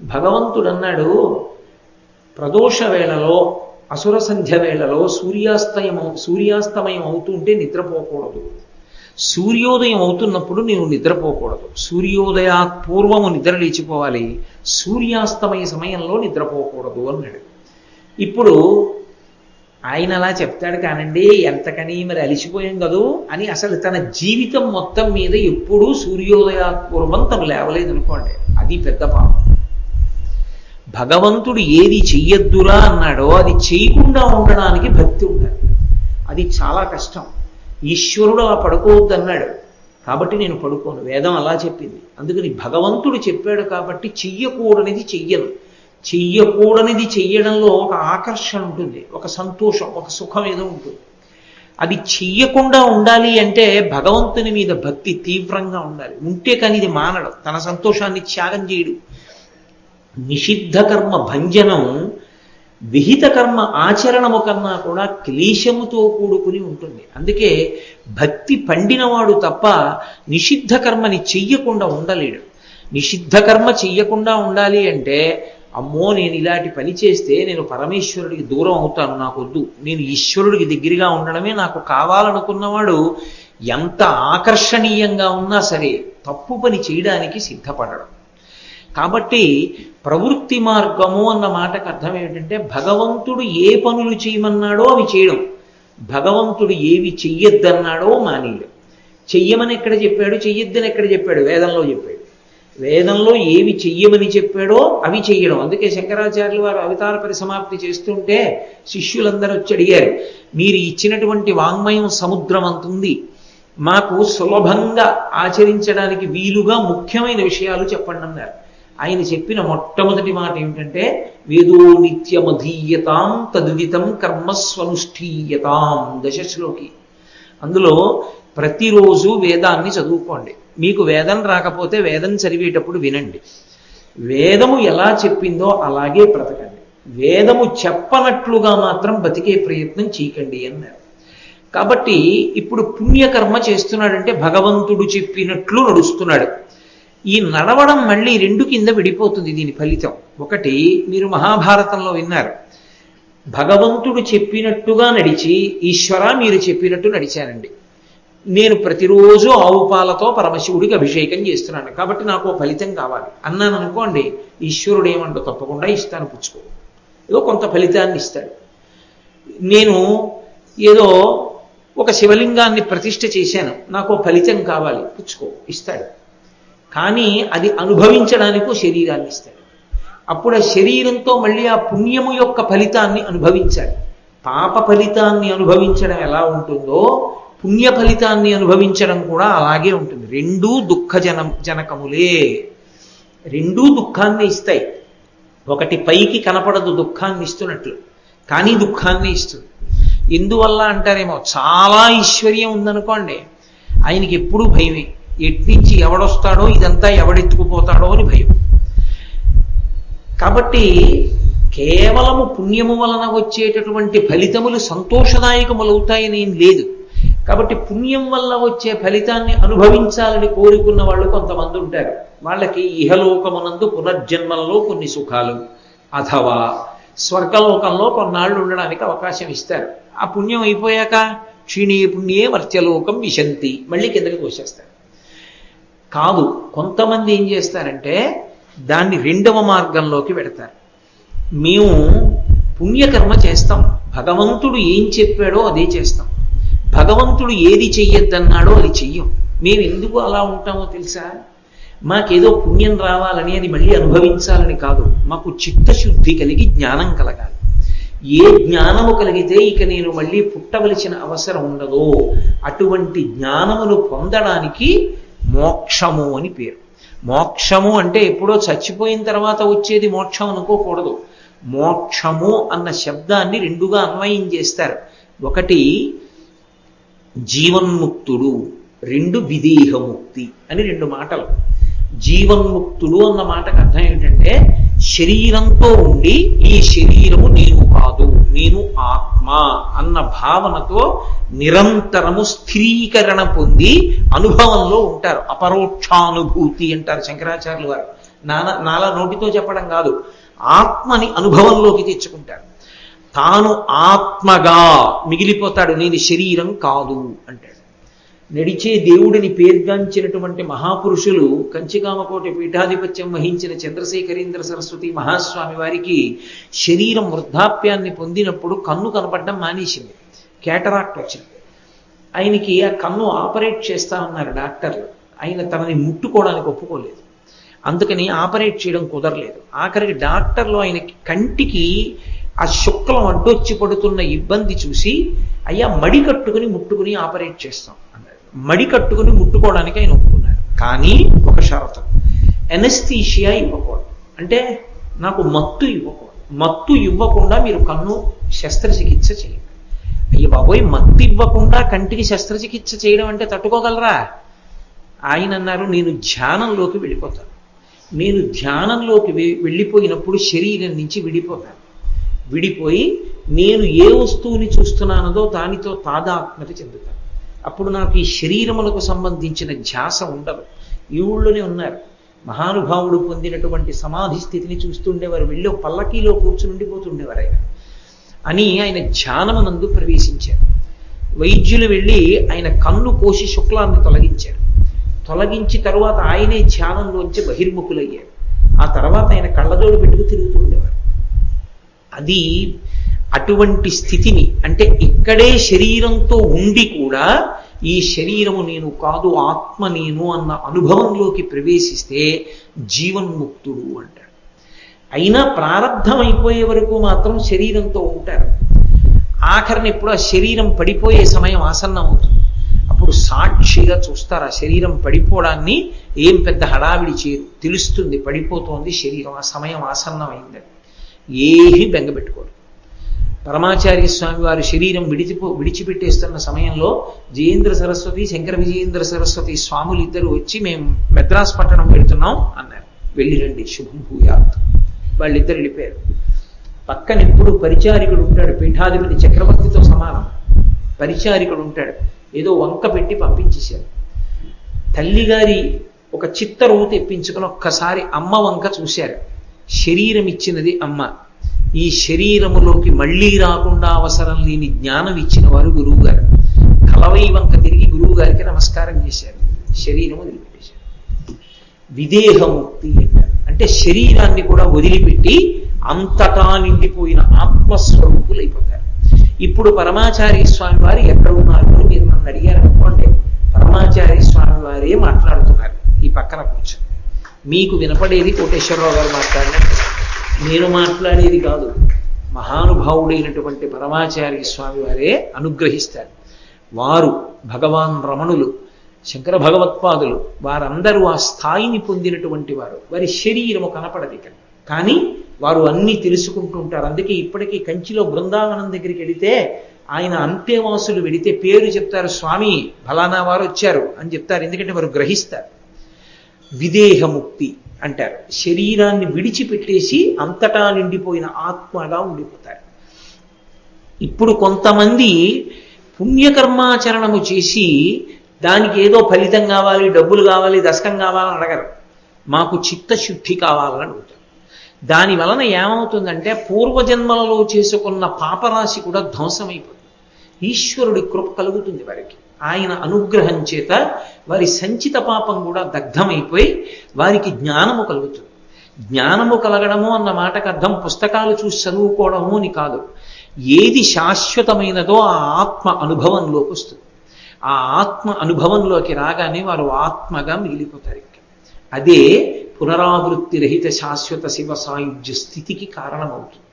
భగవంతుడు అన్నాడు ప్రదోష వేళలో అసుర సంధ్య వేళలో సూర్యాస్తయం సూర్యాస్తమయం అవుతుంటే నిద్రపోకూడదు. సూర్యోదయం అవుతున్నప్పుడు నీవు నిద్రపోకూడదు. సూర్యోదయా పూర్వము నిద్ర లేచిపోవాలి. సూర్యాస్తమయ సమయంలో నిద్రపోకూడదు అన్నాడు. ఇప్పుడు ఆయన అలా చెప్తాడు కానండి ఎంతకని మరి అలిసిపోయాం కదూ అని అసలు తన జీవితం మొత్తం మీద ఎప్పుడూ సూర్యోదయా పూర్వం తను లేవలేదు అనుకోండి అది పెద్ద పాపం. భగవంతుడు ఏది చెయ్యొద్దురా అన్నాడో అది చేయకుండా ఉండడానికి భక్తి ఉండాలి. అది చాలా కష్టం. ఈశ్వరుడు అలా పడుకోవద్దు అన్నాడు. కాబట్టి నేను పడుకోను. వేదం అలా చెప్పింది. అందుకని భగవంతుడు చెప్పాడు కాబట్టి చెయ్యకూడనిది చెయ్యను. చెయ్యకూడనిది చెయ్యడంలో ఒక ఆకర్షణ ఉంటుంది. ఒక సంతోషం ఒక సుఖం ఏదో ఉంటుంది. అది చెయ్యకుండా ఉండాలి అంటే భగవంతుని మీద భక్తి తీవ్రంగా ఉండాలి. ఉంటే కానీ ఇది మానడం. తన సంతోషాన్ని త్యాగం చేయడు. నిషిద్ధ కర్మ భంజనం విహిత కర్మ ఆచరణము కన్నా కూడా క్లేశముతో కూడుకుని ఉంటుంది. అందుకే భక్తి పండినవాడు తప్ప నిషిద్ధ కర్మని చెయ్యకుండా ఉండలేడు. నిషిద్ధ కర్మ చెయ్యకుండా ఉండాలి అంటే అమ్మో నేను ఇలాంటి పని చేస్తే నేను పరమేశ్వరుడికి దూరం అవుతాను నాకొద్దు. నేను ఈశ్వరుడికి దగ్గరగా ఉండడమే నాకు కావాలనుకున్నవాడు ఎంత ఆకర్షణీయంగా ఉన్నా సరే తప్పు పని చేయడానికి సిద్ధపడడం. కాబట్టి ప్రవృత్తి మార్గము అన్న మాటకు అర్థం ఏమిటంటే భగవంతుడు ఏ పనులు చేయమన్నాడో అవి చేయడం. భగవంతుడు ఏవి చెయ్యొద్దన్నాడో మానేయడం. చెయ్యమని ఎక్కడ చెప్పాడు? చెయ్యొద్దని ఎక్కడ చెప్పాడు? వేదంలో చెప్పాడు. వేదంలో ఏవి చెయ్యమని చెప్పాడో అవి చెయ్యడం. అందుకే శంకరాచార్యులు వారు అవతార పరిసమాప్తి చేస్తుంటే శిష్యులందరూ వచ్చి అడిగారు మీరు ఇచ్చినటువంటి వాంగ్మయం సముద్రం అంతుంది మాకు సులభంగా ఆచరించడానికి వీలుగా ముఖ్యమైన విషయాలు చెప్పండి అన్నారు. ఆయన చెప్పిన మొట్టమొదటి మాట ఏమిటంటే వేదో నిత్యమధీయతాం తద్వితం కర్మస్వనుష్ఠీయతాం దశశ్లోకి. అందులో ప్రతిరోజు వేదాన్ని చదువుకోండి. మీకు వేదం రాకపోతే వేదం చదివేటప్పుడు వినండి. వేదము ఎలా చెప్పిందో అలాగే బ్రతకండి. వేదము చెప్పనట్లుగా మాత్రం బతికే ప్రయత్నం చేయకండి అన్నారు. కాబట్టి ఇప్పుడు పుణ్యకర్మ చేస్తున్నాడంటే భగవంతుడు చెప్పినట్లు నడుస్తున్నాడు. ఈ నడవడం మళ్ళీ రెండు కింద విడిపోతుంది దీని ఫలితం. ఒకటి మీరు మహాభారతంలో విన్నారు. భగవంతుడు చెప్పినట్టుగా నడిచి ఈశ్వర మీరు చెప్పినట్టు నడిచానండి నేను ప్రతిరోజు ఆవు పాలతో పరమశివుడికి అభిషేకం చేస్తున్నాను. కాబట్టి నాకు ఓ ఫలితం కావాలి. అన్నాను అనుకోండి ఈశ్వరుడు ఏమంటో తప్పకుండా ఇస్తాను పుచ్చుకో. ఏదో కొంత ఫలితాన్ని ఇస్తాడు. నేను ఏదో ఒక శివలింగాన్ని ప్రతిష్ఠ చేశాను. నాకు ఫలితం కావాలి పుచ్చుకో ఇస్తాడు. కానీ అది అనుభవించడానికి శరీరాన్ని ఇస్తాడు. అప్పుడు ఆ శరీరంతో మళ్ళీ ఆ పుణ్యము యొక్క ఫలితాన్ని అనుభవించాలి. పాప ఫలితాన్ని అనుభవించడం ఎలా ఉంటుందో పుణ్య ఫలితాన్ని అనుభవించడం కూడా అలాగే ఉంటుంది. రెండూ దుఃఖజన జనకములే. రెండూ దుఃఖాన్ని ఇస్తాయి. ఒకటి పైకి కనపడదు దుఃఖాన్ని ఇస్తున్నట్లు. కానీ దుఃఖాన్ని ఇస్తుంది. ఎందువల్ల అంటారేమో చాలా ఐశ్వర్యం ఉందనుకోండి ఆయనకి ఎప్పుడూ భయమే. ఎట్నుంచి ఎవడొస్తాడో ఇదంతా ఎవడెత్తుకుపోతాడో అని భయం. కాబట్టి కేవలము పుణ్యము వలన వచ్చేటటువంటి ఫలితములు సంతోషదాయకములవుతాయని ఏం లేదు. కాబట్టి పుణ్యం వల్ల వచ్చే ఫలితాన్ని అనుభవించాలని కోరుకున్న వాళ్ళు కొంతమంది ఉంటారు. వాళ్ళకి ఇహలోకమునందు పునర్జన్మలలో కొన్ని సుఖాలు అథవా స్వర్గలోకంలో కొన్నాళ్ళు ఉండడానికి అవకాశం ఇస్తారు. ఆ పుణ్యం అయిపోయాక క్షీణే పుణ్యే వర్త్యలోకం విశంతి. మళ్ళీ కిందకి కోసేస్తారు. కాదు కొంతమంది ఏం చేస్తారంటే దాన్ని రెండవ మార్గంలోకి పెడతారు. మేము పుణ్యకర్మ చేస్తాం. భగవంతుడు ఏం చెప్పాడో అదే చేస్తాం. భగవంతుడు ఏది చెయ్యొద్దన్నాడో అది చెయ్యం. మేము ఎందుకు అలా ఉంటామో తెలుసా? మాకేదో పుణ్యం రావాలని అది మళ్ళీ అనుభవించాలని కాదు. మాకు చిత్తశుద్ధి కలిగి జ్ఞానం కలగాలి. ఏ జ్ఞానము కలిగితే ఇక నేను మళ్ళీ పుట్టవలసిన అవసరం ఉండదో. అటువంటి జ్ఞానమును పొందడానికి మోక్షము అని పేరు. మోక్షము అంటే ఎప్పుడో చచ్చిపోయిన తర్వాత వచ్చేది మోక్షం అనుకోకూడదు. మోక్షము అన్న శబ్దాన్ని రెండుగా అన్వయం చేస్తారు. ఒకటి జీవన్ముక్తుడు రెండు విదేహముక్తి అని రెండు మాటలు. జీవన్ముక్తుడు అన్న మాటకు అర్థం ఏంటంటే శరీరంతో ఉండి ఈ శరీరము నేను కాదు నేను ఆత్మ అన్న భావనతో నిరంతరము స్థిరీకరణ పొంది అనుభవంలో ఉంటారు. అపరోక్షానుభూతి అంటారు శంకరాచార్యులు వారు. నానా నాలా నోటితో చెప్పడం కాదు. ఆత్మని అనుభవంలోకి తెచ్చుకుంటారు. తాను ఆత్మగా మిగిలిపోతాడు నేను శరీరం కాదు అంటాడు. నడిచే దేవుడిని పేర్గాంచినటువంటి మహాపురుషులు కంచికామకోటి పీఠాధిపత్యం వహించిన చంద్రశేఖరేంద్ర సరస్వతి మహాస్వామి వారికి శరీరం వృద్ధాప్యాన్ని పొందినప్పుడు కన్ను కనపడడం మానేసింది. కేటరాక్ట్ వచ్చింది. ఆయనకి ఆ కన్ను ఆపరేట్ చేస్తా ఉన్నారు డాక్టర్లు. ఆయన తనని ముట్టుకోవడానికి ఒప్పుకోలేదు. అందుకని ఆపరేట్ చేయడం కుదరలేదు. ఆఖరికి డాక్టర్లు ఆయనకి కంటికి ఆ శుక్లం అడ్డొచ్చి పడుతున్న ఇబ్బంది చూసి అయ్యా మడి కట్టుకుని ముట్టుకుని ఆపరేట్ చేస్తాం అన్నారు. మడి కట్టుకుని ముట్టుకోవడానికి ఆయన ఒప్పుకున్నారు కానీ ఒక షరతు. ఎనస్థీషియా ఇవ్వకూడదు. అంటే నాకు మత్తు ఇవ్వకూడదు. మత్తు ఇవ్వకుండా మీరు కన్ను శస్త్రచికిత్స చేయండి. అయ్యి బాబోయ్ మత్తు ఇవ్వకుండా కంటికి శస్త్రచికిత్స చేయడం అంటే తట్టుకోగలరా? ఆయన అన్నారు నేను ధ్యానంలోకి వెళ్ళిపోతాను. నేను ధ్యానంలోకి వెళ్ళిపోయినప్పుడు శరీరం నుంచి విడిపోతాను. విడిపోయి నేను ఏ వస్తువుని చూస్తున్నానదో దానితో తాదాత్మ్యత చెందుతాను. అప్పుడు నాకు ఈ శరీరములకు సంబంధించిన ధ్యాస ఉండదు. ఈ ఊళ్ళోనే ఉన్నారు. మహానుభావుడు పొందినటువంటి సమాధి స్థితిని చూస్తుండేవారు. వెళ్ళి పల్లకీలో కూర్చుని ఉండిపోతుండేవారు ఆయన అని ఆయన ధ్యానమునందు ప్రవేశించారు. వైద్యులు వెళ్ళి ఆయన కన్ను కోసి శుక్లాన్ని తొలగించారు. తొలగించి తరువాత ఆయనే ధ్యానంలోంచి బహిర్ముఖులయ్యారు. ఆ తర్వాత ఆయన కళ్ళజోడు పెట్టుకు తిరుగుతుండేవారు అది అటువంటి స్థితిని అంటే ఇక్కడే శరీరంతో ఉండి కూడా ఈ శరీరము నేను కాదు ఆత్మ నేను అన్న అనుభవంలోకి ప్రవేశిస్తే జీవన్ముక్తుడు అంటాడు. అయినా ప్రారంధం అయిపోయే వరకు మాత్రం శరీరంతో ఉంటారు. ఆఖరిని ఎప్పుడు ఆ శరీరం పడిపోయే సమయం ఆసన్నం అవుతుంది అప్పుడు సాక్షిగా చూస్తారు ఆ శరీరం పడిపోవడాన్ని ఏం పెద్ద హడావిడి చేయరు. తెలుస్తుంది పడిపోతోంది శరీరం ఆ సమయం ఆసన్నం అయిందని ఏమీ బెంగపెట్టుకోరు. పరమాచార్య స్వామి వారి శరీరం విడిచిపో విడిచిపెట్టేస్తున్న సమయంలో జయేంద్ర సరస్వతి శంకర విజయేంద్ర సరస్వతి స్వాములు ఇద్దరు వచ్చి మేము మెద్రాస్ పట్టణం పెడుతున్నాం అన్నారు. వెళ్ళిరండి శుభం భూయాత్. వాళ్ళిద్దరు వెళ్ళిపోయారు. పక్కన ఎప్పుడు పరిచారికుడు ఉంటాడు పీఠాధిపతి చక్రవర్తితో సమానం. పరిచారికుడు ఉంటాడు. ఏదో వంక పెట్టి పంపించేశారు. తల్లిగారి ఒక చిత్తరువు తెప్పించుకుని ఒక్కసారి అమ్మ వంక చూశారు. శరీరం ఇచ్చినది అమ్మ. ఈ శరీరములోకి మళ్ళీ రాకుండా అవసరం లేని జ్ఞానం ఇచ్చిన వారు గురువు గారు కలవై వంక తిరిగి గురువు గారికి నమస్కారం చేశారు. శరీరం వదిలిపెట్టేశారు. విదేహముక్తి అంటారు అంటే శరీరాన్ని కూడా వదిలిపెట్టి అంతటా నిండిపోయిన ఆత్మస్వరూపులైపోతారు. ఇప్పుడు పరమాచార్య స్వామి వారు ఎక్కడ ఉన్నారు అని మీరు నన్ను అడిగారు అనుకోండి. పరమాచార్య స్వామి వారే మాట్లాడుతున్నారు ఈ పక్కన కూర్చొని. మీకు వినపడేది కోటేశ్వరరావు గారు మాట్లాడినట్టు. నేను మాట్లాడేది కాదు. మహానుభావుడైనటువంటి పరమాచార్య స్వామి వారే అనుగ్రహిస్తారు. వారు భగవాన్ రమణులు శంకర భగవత్పాదులు వారందరూ ఆ స్థాయిని పొందినటువంటి వారు. వారి శరీరము కనపడదు ఇక్కడ కానీ వారు అన్నీ తెలుసుకుంటూ ఉంటారు. అందుకే ఇప్పటికీ కంచిలో బృందావనం దగ్గరికి వెళితే ఆయన అంత్యవాసులు వెళితే పేరు చెప్తారు స్వామి ఫలానా వారు వచ్చారు అని చెప్తారు. ఎందుకంటే వారు గ్రహిస్తారు. విదేహముక్తి అంటారు. శరీరాన్ని విడిచిపెట్టేసి అంతటా నిండిపోయిన ఆత్మగా ఉండిపోతారు. ఇప్పుడు కొంతమంది పుణ్యకర్మాచరణము చేసి దానికి ఏదో ఫలితం కావాలి డబ్బులు కావాలి దశకం కావాలని అడగరు. మాకు చిత్తశుద్ధి కావాలని అడుగుతారు. దాని వలన ఏమవుతుందంటే పూర్వజన్మలలో చేసుకున్న పాపరాశి కూడా ధ్వంసమైపోతుంది. ఈశ్వరుడి కృప కలుగుతుంది వారికి. ఆయన అనుగ్రహం చేత వారి సంచిత పాపం కూడా దగ్ధమైపోయి వారికి జ్ఞానము కలుగుతుంది. జ్ఞానము కలగడము అన్న మాటకు అర్థం పుస్తకాలు చూసి చదువుకోవడము అని కాదు. ఏది శాశ్వతమైనదో ఆ ఆత్మ అనుభవంలోకి వస్తుంది. ఆ ఆత్మ అనుభవంలోకి రాగానే వారు ఆత్మగా మిగిలిపోతారు అదే పునరావృత్తి రహిత శాశ్వత శివ సాయుధ్య స్థితికి కారణమవుతుంది.